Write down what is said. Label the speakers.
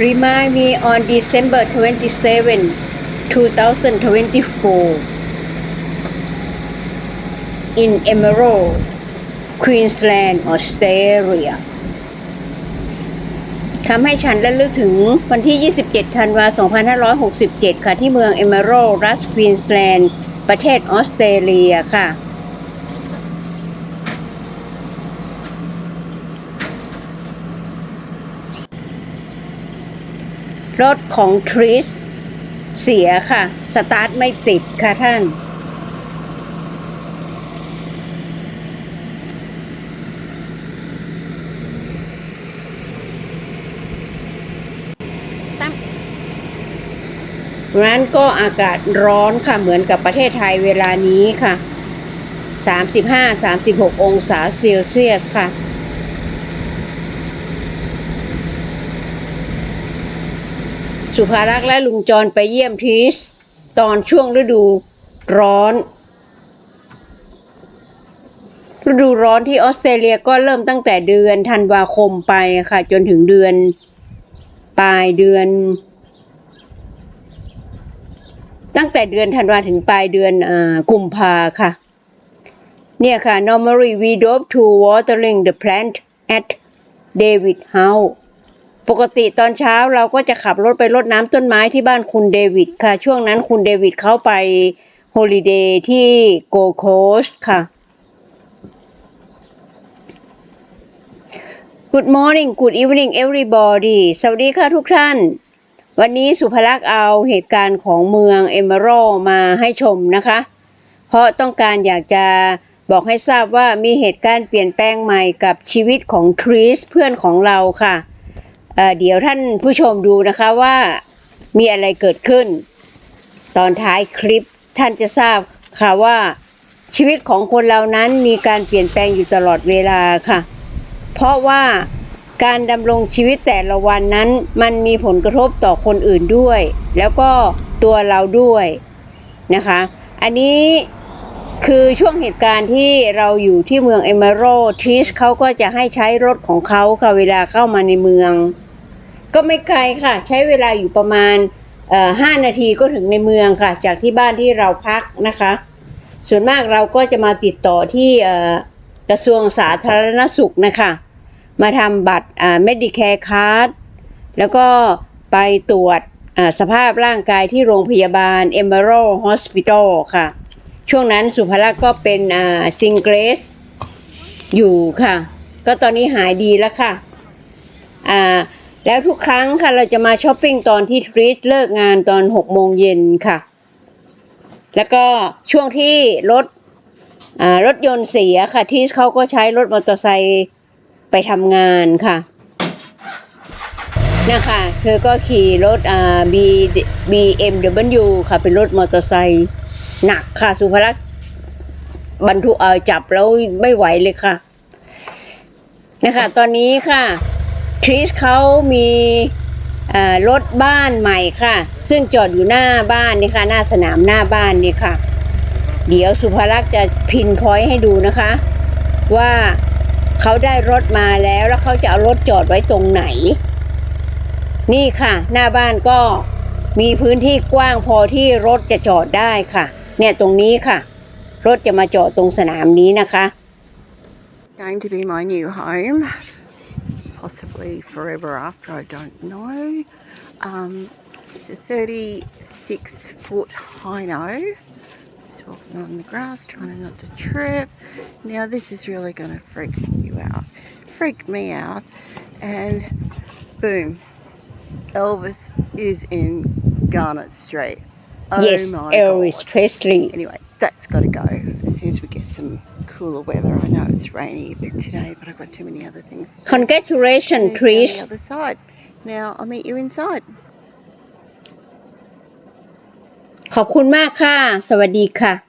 Speaker 1: Remind me on December 27, 2024 in Emerald, Queensland, Australia ทำให้ฉันระลึกถึงวันที่ 27 ธันวาคม 2567 ค่ะ ที่เมือง Emerald รัฐควีนสแลนด์ ประเทศออสเตรเลียค่ะ รถของทริสเสียค่ะ สตาร์ทไม่ติดค่ะท่านนั้นก็อากาศร้อนค่ะ เหมือนกับประเทศไทยเวลานี้ค่ะ 35-36 องศาเซลเซียสค่ะ สุภารักษ์และลุงจรไปเยี่ยมทีสตอนช่วงฤดูร้อน ฤดูร้อนที่ออสเตรเลียก็เริ่มตั้งแต่เดือนธันวาคมไปค่ะ จนถึงเดือนปลายเดือน ตั้งแต่เดือนธันวาถึงปลายเดือนอกุมภาค่ะ เนี่ยค่ะ normally we drove to watering the plant at David House ปกติตอนเช้าเราก็จะขับรถไปรดน้ำต้นไม้ที่บ้านคุณเดวิดค่ะ ช่วงนั้นคุณเดวิดเขาไปโฮลิเดย์ที่โกโคสค่ะ Good morning Good evening everybody สวัสดีค่ะทุกท่าน วันนี้สุภลักษณ์เอาเหตุการณ์ของเมืองเอเมอรัลมาให้ชมนะคะ เพราะต้องการอยากจะบอกให้ทราบว่ามีเหตุการณ์เปลี่ยนแปลงใหม่กับชีวิตของทริสเพื่อนของเราค่ะ เเดี๋ยวท่านผู้ชมดูนะคะว่ามีอะไรเกิดขึ้น ตอนท้ายคลิปท่านจะทราบค่ะว่าชีวิตของคนเรานั้นมีการเปลี่ยนแปลงอยู่ตลอดเวลาค่ะ เพราะว่าการดำรงชีวิตแต่ละวันนั้น มันมีผลกระทบต่อคนอื่นด้วย แล้วก็ตัวเราด้วยนะคะ อันนี้คือช่วงเหตุการณ์ที่เราอยู่ที่เมืองเอเมอรัลทริสเขาก็จะให้ใช้รถของเขาค่ะเวลาเข้ามาในเมือง ก็ไม่ไกลค่ะ ใช้เวลาอยู่ประมาณห้านาทีก็ถึงในเมืองค่ะ จากที่บ้านที่เราพักนะคะ ส่วนมากเราก็จะมาติดต่อที่กระทรวงสาธารณสุขนะคะ มาทำบัตร Medicare Card แล้วก็ไปตรวจสภาพร่างกายที่โรงพยาบาล Emerald Hospital ค่ะ ช่วงนั้นสุภลักษณ์ก็เป็นซิงเกรสอยู่ค่ะ ก็ตอนนี้หายดีแล้วค่ะอ่า แล้วทุกครั้งค่ะเราจะมาช้อปปิ้งตอนที่ทรีตเลิกงานตอน6โมงเย็นค่ะ แล้วก็ช่วงที่รถรถยนต์เสียค่ะ ที่เขาก็ใช้รถมอเตอร์ไซค์ไปทำงานค่ะนะคะเธอก็ขี่รถอ่า B BMW ค่ะ เป็นรถมอเตอร์ไซค์หนักค่ะ สุภลักษณ์บรรทุกเออจับแล้วไม่ไหวเลยค่ะ นะคะ ตอนนี้ค่ะ ทริสเขามีรถบ้านใหม่ค่ะ ซึ่งจอดอยู่หน้าบ้านนี่ค่ะ หน้าสนามหน้าบ้านนี่ค่ะ เดี๋ยวสุภลักษณ์จะพินพอยให้ดูนะคะ ว่าเขาได้รถมาแล้วแล้วเขาจะเอารถจอดไว้ตรงไหน นี่ค่ะ หน้าบ้านก็มีพื้นที่กว้างพอที่รถจะจอดได้ค่ะ เนี่ยตรงนี้ค่ะ รถจะมาจอดตรงสนามนี้นะคะ
Speaker 2: going to be my new home, possibly forever after, I don't know. Um, it's a 36 foot high no. Just walking on the grass, trying not to trip. Now, this is really going to freak you out, freak me out, and boom, Elvis is in Garnet Street. Oh
Speaker 1: yes
Speaker 2: my
Speaker 1: Elvis
Speaker 2: God.
Speaker 1: Presley
Speaker 2: Anyway, that's got to go as soon as we get some cooler weather. I know it's rainy a bit today, but I've got too many other things to do.
Speaker 1: congratulations
Speaker 2: There's down
Speaker 1: Tris
Speaker 2: the other side. Now I'll meet you inside.
Speaker 1: ขอบคุณมากค่ะ สวัสดีค่ะ